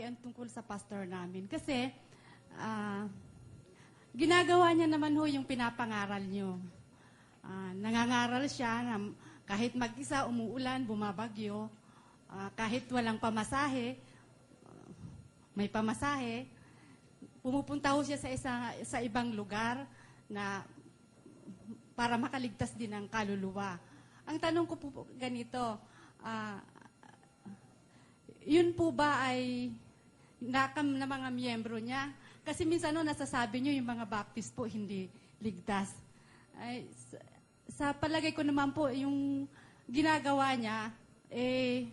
ay ang tungkol sa pastor namin. Kasi, ah, ginagawa niya naman ho yung pinapangaral niyo. Ah, nangangaral siya na kahit mag-isa, umuulan, bumabagyo, ah, kahit walang pamasahe, ah, may pamasahe, pumupunta ho siya sa, isa, sa ibang lugar na para makaligtas din ang kaluluwa. Ang tanong ko po ganito, ah, yun po ba ay nakam na mga miyembro niya? Kasi minsan no, nasasabi niyo yung mga baptist po hindi ligtas. Ay, sa, sa palagay ko naman po, yung ginagawa niya, eh,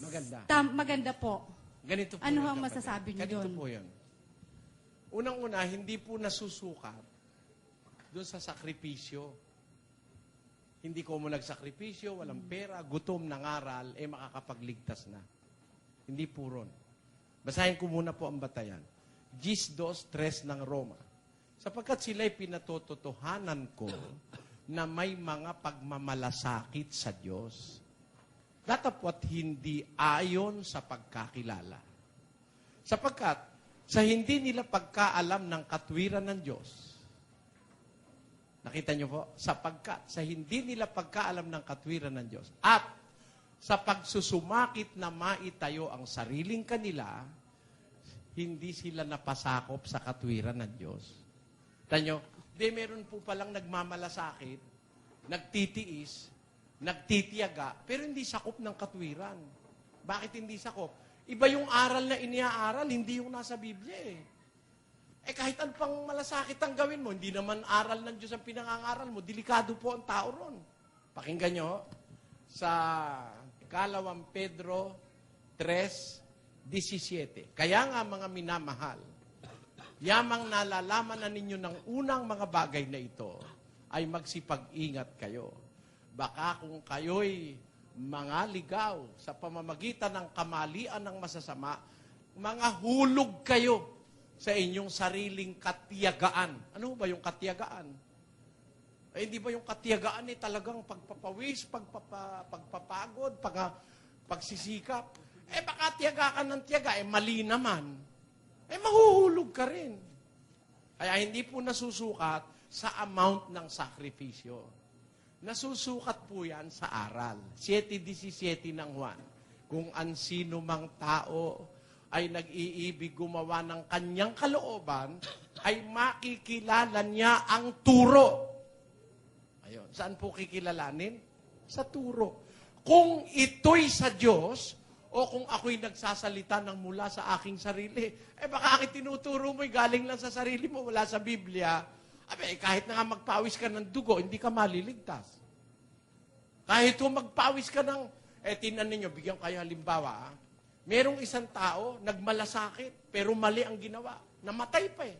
Maganda. tam- maganda po. Ganito po Ano ang masasabi niyo Ganito doon? po yun. Unang-una, hindi po nasusukat doon sa sakripisyo. Hindi ko mo nagsakripisyo, walang pera, gutom, nangaral, eh makakapagligtas na. Hindi po ron. Basahin ko muna po ang batayan. Gis dos, tres ng Roma. Sapagkat sila'y pinatototohanan ko na may mga pagmamalasakit sa Diyos. Datapwat hindi ayon sa pagkakilala. Sapagkat sa hindi nila pagkaalam ng katwiran ng Diyos, nakita niyo po, sapagkat sa hindi nila pagkaalam ng katwiran ng Diyos, at sa pagsusumakit na maitayo ang sariling kanila, hindi sila napasakop sa katwiran ng Diyos. Tanyo, di meron po palang nagmamalasakit, nagtitiis, nagtitiyaga, pero hindi sakop ng katwiran. Bakit hindi sakop? Iba yung aral na iniaaral, hindi yung nasa Biblia eh. Eh kahit ano pang malasakit ang gawin mo, hindi naman aral ng Diyos ang pinangangaral mo, delikado po ang tao ron. Pakinggan nyo, sa Kalawang Pedro 3.17. Kaya nga mga minamahal, yamang nalalaman na ninyo ng unang mga bagay na ito, ay magsipag-ingat kayo. Baka kung kayo'y mga ligaw sa pamamagitan ng kamalian ng masasama, mga hulog kayo sa inyong sariling katiyagaan. Ano ba yung katiyagaan? Eh, hindi ba yung katiyagaan eh talagang pagpapawis, pagpapa, pagpapagod, pag, pagsisikap? Eh, baka tiyaga ka ng tiyaga, eh mali naman. Eh, mahuhulog ka rin. Kaya hindi po nasusukat sa amount ng sakripisyo. Nasusukat po yan sa aral. 7.17 ng Juan. Kung ang sino mang tao ay nag-iibig gumawa ng kanyang kalooban, ay makikilala niya ang turo. Ayun. Saan po kikilalanin? Sa turo. Kung ito'y sa Diyos, o kung ako'y nagsasalita ng mula sa aking sarili, eh baka aking tinuturo mo'y galing lang sa sarili mo, wala sa Biblia. Abe, eh, kahit na nga magpawis ka ng dugo, hindi ka maliligtas. Kahit kung magpawis ka ng, eh tinan ninyo, bigyan kayo halimbawa, ah. merong isang tao, nagmalasakit, pero mali ang ginawa. Namatay pa eh.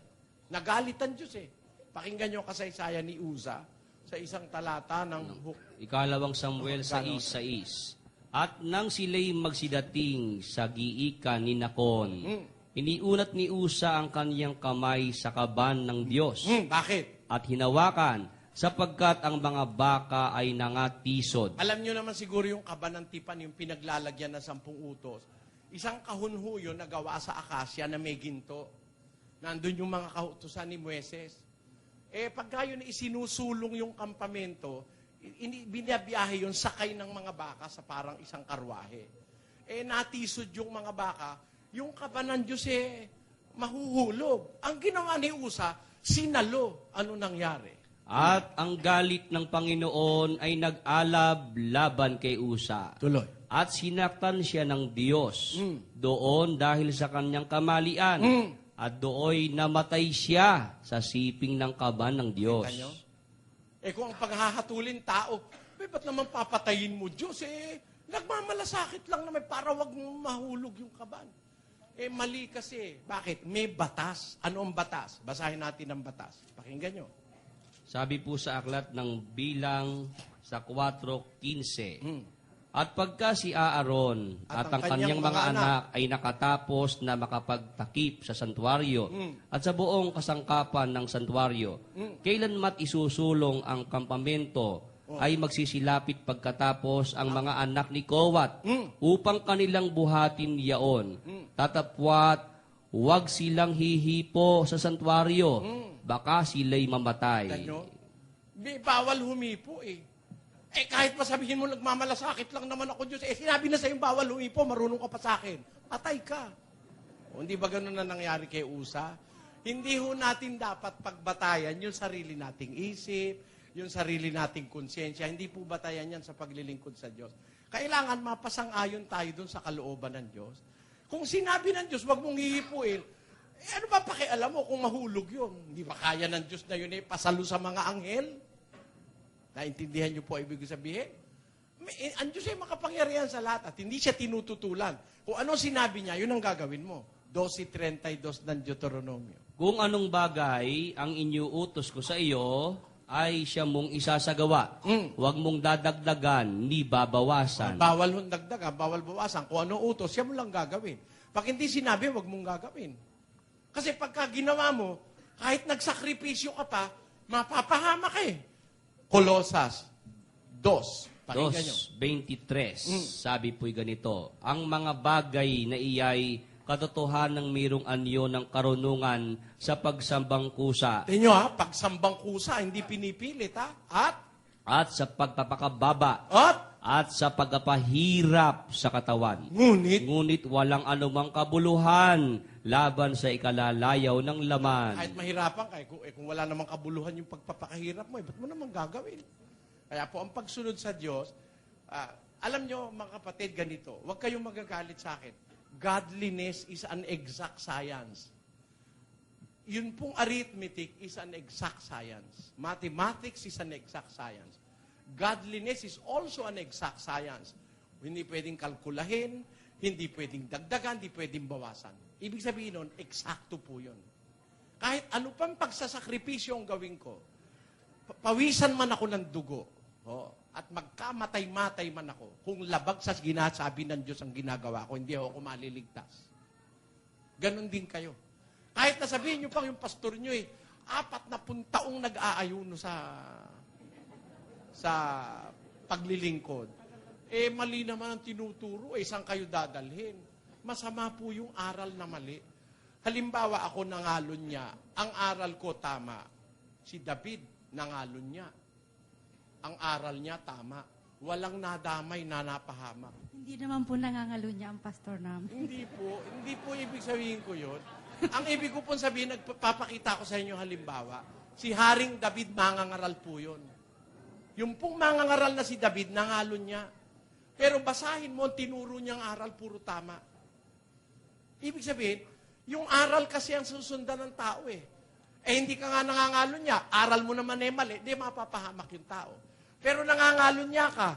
Nagalit ang Diyos eh. Pakinggan nyo kasaysayan ni Uza sa isang talata ng book. Ikalawang Samuel sa is sa is. At nang sila'y magsidating sa giikan ni Nakon, Hmm. iniunat ni Usa ang kaniyang kamay sa kaban ng Diyos Hmm, bakit? at hinawakan sapagkat ang mga baka ay nangatisod. Alam nyo naman siguro yung kabanantipan, yung pinaglalagyan ng sampung utos. Isang kahunho yun na gawa sa akasya na may ginto. Nandun yung mga kautusan ni Mueses. Eh, pagka yun isinusulong yung kampamento, binabiyahe yun sakay ng mga baka sa parang isang karwahe. Eh, natisod yung mga baka, yung kabanan Diyos eh, mahuhulog. Ang ginawa ni Usa, sinalo. Ano nangyari? At ang galit ng Panginoon ay nag-alab laban kay Usa. Tuloy. At sinaktan siya ng Diyos Mm. doon dahil sa kanyang kamalian. Mm. At dooy namatay siya sa siping ng kaban ng Diyos. Kita nyo? Eh kung ang paghahatulin tao, eh ba't naman papatayin mo Diyos? Eh, nagmamalasakit lang naman para wag mahulog yung kaban. Eh mali kasi. Bakit? May batas. Ano ang batas? Basahin natin ang batas. Pakinggan nyo. Sabi po sa aklat ng bilang sa 4.15, Hmm. At pagka si Aaron at, ang kanyang mga anak, ay nakatapos na makapagtakip sa santuario Mm. at sa buong kasangkapan ng santuario, Mm. kailan mat isusulong ang kampamento ay magsisilapit pagkatapos ang mga anak ni Kowat Mm. upang kanilang buhatin yaon. Tatapwat, huwag silang hihipo sa santuario. Baka sila'y mamatay. Ganyo? Di, bawal humipo eh. Eh kahit pa mo nagmamalasakit lang naman ako Diyos, eh sinabi na sa'yo bawal humipo, marunong ka pa sa akin. Patay ka. O hindi ba ganun na nangyari kay Usa? Hindi ho natin dapat pagbatayan yung sarili nating isip, yung sarili nating konsyensya. Hindi po batayan yan sa paglilingkod sa Diyos. Kailangan mapasang-ayon tayo dun sa kalooban ng Diyos. Kung sinabi ng Diyos, wag mong hihipuin, eh, ano ba pakialam mo kung mahulog yun? Hindi ba kaya ng Diyos na yun eh, pasalo sa mga anghel? Naintindihan niyo po ang ibig sabihin? Eh, ang Diyos ay makapangyarihan sa lahat at hindi siya tinututulan. Kung ano sinabi niya, yun ang gagawin mo. 12.32 ng Deuteronomio. Kung anong bagay ang inyuutos ko sa iyo, ay siya mong isasagawa. Mm. Huwag mong dadagdagan, ni babawasan. Bawal hong dagdagan, bawal bawasan. Kung ano utos, siya mo lang gagawin. Pag hindi sinabi, wag mong gagawin. Kasi pagka ginawa mo, kahit nagsakripisyo ka pa, mapapahama ka eh. Kolosas 2. Pakinggan nyo. 2.23, Mm. sabi po'y ganito, Ang mga bagay na iyay katotohanan ng mayroong anyo ng karunungan sa pagsambang kusa Tingnan nyo ha, pagsambang kusa, hindi pinipilit ha. At, at sa pagpapakababa at, at sa pagpapahirap sa katawan. ngunit, Ngunit walang anumang kabuluhan laban sa ikalalayaw ng laman. Kahit mahirapan ka, eh, kung, eh, kung wala namang kabuluhan yung pagpapakahirap mo, eh, ba't mo naman gagawin? Kaya po, ang pagsunod sa Diyos, ah, alam nyo, mga kapatid, ganito, huwag kayong magagalit sa akin. Godliness is an exact science. Yun pong arithmetic is an exact science. Mathematics is an exact science. Godliness is also an exact science. Hindi pwedeng kalkulahin, hindi pwedeng dagdagan, hindi pwedeng bawasan. Ibig sabihin nun, eksakto po yun. Kahit ano pang pagsasakripisyo ang gawin ko, pa- pawisan man ako ng dugo, oh, at magkamatay-matay man ako, kung labag sa ginasabi ng Diyos ang ginagawa ko, hindi ako maliligtas. Ganon din kayo. Kahit nasabihin nyo pang yung pastor nyo eh, apat na puntaong nag-aayuno sa sa paglilingkod. Eh, mali naman ang tinuturo. Eh, saan kayo dadalhin? Masama po yung aral na mali. Halimbawa, ako nangalon niya. Ang aral ko tama. Si David, nangalon niya. Ang aral niya tama. Walang nadamay na napahamak. Hindi naman po nangangalo niya ang pastor namin. Hindi po, hindi po ibig sabihin ko yun. Ang ibig ko pong sabihin, nagpapakita ko sa inyo halimbawa, si Haring David mangangaral po yun. Yung pong mangangaral na si David, nangalon niya. Pero basahin mo, ang tinuro niyang aral, puro tama. Ibig sabihin, yung aral kasi ang susundan ng tao eh. Eh hindi ka nga nangangalon niya, aral mo naman eh mali, di mapapahamak yung tao. Pero nangangalon niya ka,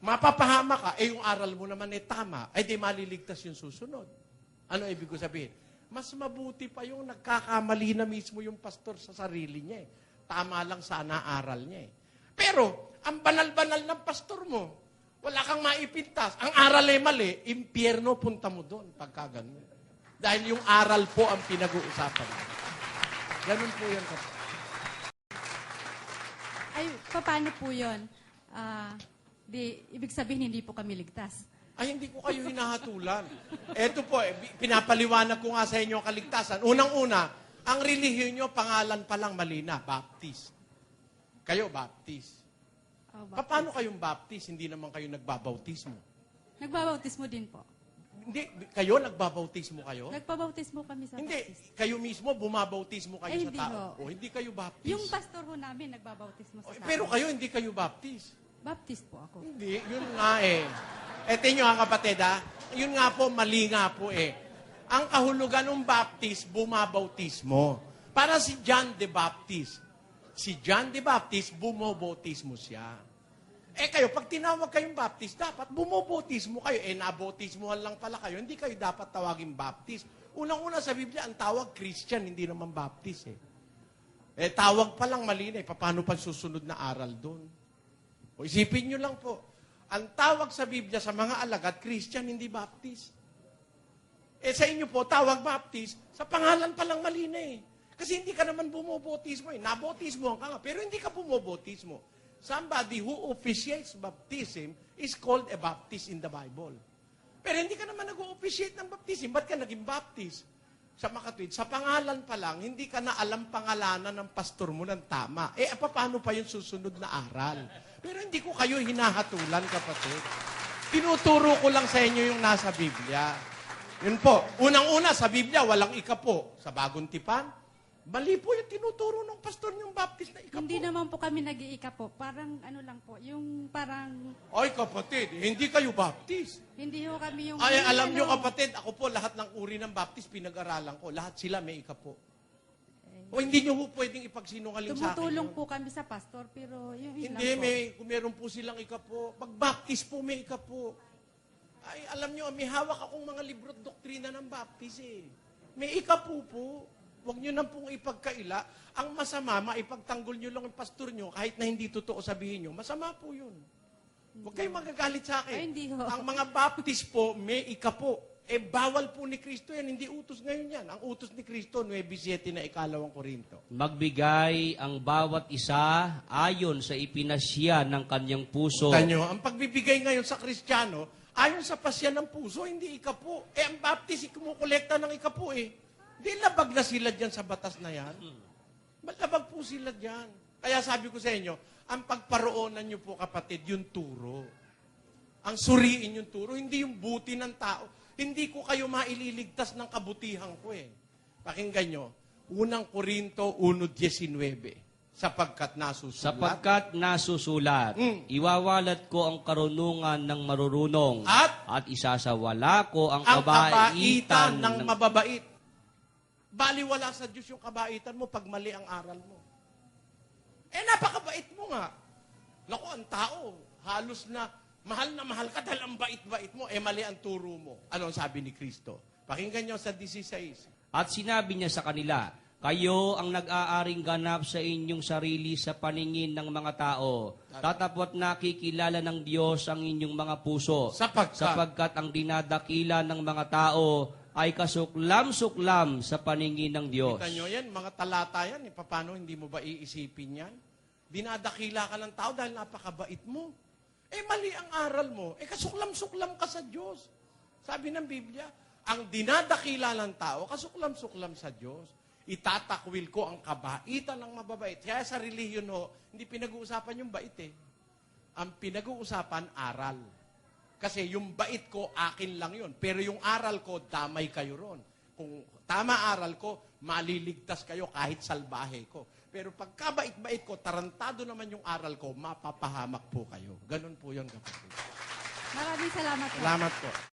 mapapahamak ka, eh yung aral mo naman eh tama, eh di maliligtas yung susunod. Ano ibig ko sabihin? Mas mabuti pa yung nagkakamali na mismo yung pastor sa sarili niya eh. Tama lang sana aral niya eh. Pero, ang banal-banal ng pastor mo, wala kang maipintas. Ang aral ay mali, impyerno punta mo doon pagka ganun. Dahil yung aral po ang pinag-uusapan. Ganun po yan. Ay, paano po yun? Ah, di, ibig sabihin, hindi po kami ligtas. Ay, hindi ko kayo hinahatulan. Ito po, eh, pinapaliwanag ko nga sa inyo ang kaligtasan. Unang-una, ang relihiyon nyo, pangalan pa lang mali na, Baptist. Kayo, Baptist. Oh, ba- Paano kayong Baptist? Hindi naman kayo nagbabautismo. Nagbabautismo din po. Hindi, kayo nagbabautismo kayo? Nagpabautismo kami sa Hindi, baptist. kayo mismo bumabautismo kayo Ay, sa tao. ho. O, hindi kayo Baptist. Yung pastor ho namin, nagbabautismo sa O, sa pero kayo, hindi kayo Baptist. Baptist po ako. Hindi, yun nga eh. Eto nyo nga kapatid ha, yun nga po, mali nga po eh. Ang kahulugan ng Baptist, bumabautismo. Para si John the Baptist. Si John the Baptist, bumabautismo siya. Eh kayo, pag tinawag kayong Baptist, dapat bumabautismo kayo. Eh, nabautismohan lang pala kayo, hindi kayo dapat tawagin Baptist. Unang-una sa Biblia, ang tawag Christian, hindi naman Baptist eh. Eh, tawag pa lang mali na eh. Paano pa susunod na aral doon? O isipin nyo lang po, ang tawag sa Biblia sa mga alagad, Christian, hindi Baptist. Eh sa inyo po, tawag Baptist, sa pangalan pa lang mali na eh. Kasi hindi ka naman bumobotismo eh. Nabotismo ka nga, pero hindi ka bumobotismo. Somebody who officiates baptism is called a baptist in the Bible. Pero hindi ka naman nag-officiate ng baptism. Ba't ka naging baptist? Sa makatwid, sa pangalan pa lang, hindi ka na alam pangalanan ng pastor mo ng tama. Eh, paano pa yung susunod na aral? Pero hindi ko kayo hinahatulan, kapatid. Tinuturo ko lang sa inyo yung nasa Biblia. Yun po. Unang-una, sa Biblia, walang ikapo. Sa bagong tipan, mali po yung tinuturo ng pastor yung baptist na ikapo. Hindi naman po kami nag-iika po. Parang ano lang po, yung parang Ay, kapatid, hindi kayo baptist. hindi ho kami yung... Ay, alam ano, nyo kapatid, ako po lahat ng uri ng baptist pinag-aralan ko. Lahat sila may ikapo. O hindi nyo po pwedeng ipagsinungaling sa akin. Tumutulong po kami sa pastor, pero yung yun Hindi, may, kung meron po silang ikapo. Pag baptist po, may ikapo. Ay, alam nyo, may hawak akong mga libro at doktrina ng baptist eh. May ikapo po. Huwag nyo nang pong ipagkaila. Ang masama, maipagtanggol nyo lang yung pastor nyo, kahit na hindi totoo sabihin nyo, masama po yun. Huwag kayong magagalit sa akin. Ay, hindi ho. Ang mga baptist po, may ikapo. Eh, bawal po ni Kristo yan. Hindi utos ngayon yan. Ang utos ni Kristo, 9.7 na ikalawang Korinto. Magbigay ang bawat isa ayon sa ipinasya ng kanyang puso. Tanyo, ang pagbibigay ngayon sa Kristiyano, ayon sa pasya ng puso, hindi ikapo. Eh, ang baptist, kumukolekta ng ikapo eh. Di labag na sila dyan sa batas na yan. Malabag po sila dyan. Kaya sabi ko sa inyo, ang pagparoonan nyo po kapatid, yung turo. Ang suriin yung turo, hindi yung buti ng tao. Hindi ko kayo maililigtas ng kabutihan ko eh. Pakinggan nyo, unang Korinto 1.19, sapagkat nasusulat. Sapagkat nasusulat, Mm. iwawalat ko ang karunungan ng marurunong At? at isasawala ko ang, ang kabaitan kabaitan ng mababait. Baliwala sa Diyos yung kabaitan mo pag mali ang aral mo. Eh, napakabait mo nga. Naku, ang tao, halos na mahal na mahal ka dahil ang bait-bait mo, eh mali ang turo mo. Ano ang sabi ni Kristo? Pakinggan nyo sa 16. At sinabi niya sa kanila, kayo ang nag-aaring ganap sa inyong sarili sa paningin ng mga tao. Tatapot nakikilala ng Diyos ang inyong mga puso. Sapagkat- sapagkat ang dinadakila ng mga tao ay kasuklam-suklam sa paningin ng Diyos. Kita nyo yan, mga talata yan, eh, paano hindi mo ba iisipin yan? Dinadakila ka ng tao dahil napakabait mo. Eh, mali ang aral mo. Eh, kasuklam-suklam ka sa Diyos. Sabi ng Biblia, ang dinadakila ng tao, kasuklam-suklam sa Diyos. Itatakwil ko ang kabaitan ng mababait. Kaya sa relihiyon ho, hindi pinag-uusapan yung bait eh. Ang pinag-uusapan, aral. Kasi yung bait ko, akin lang yun. Pero yung aral ko, damay kayo ron. Kung tama aral ko, maliligtas kayo kahit salbahe ko. Pero pagkabait-bait ko, tarantado naman yung aral ko, mapapahamak po kayo. Ganun po yun, kapatid. Maraming salamat po. Salamat po.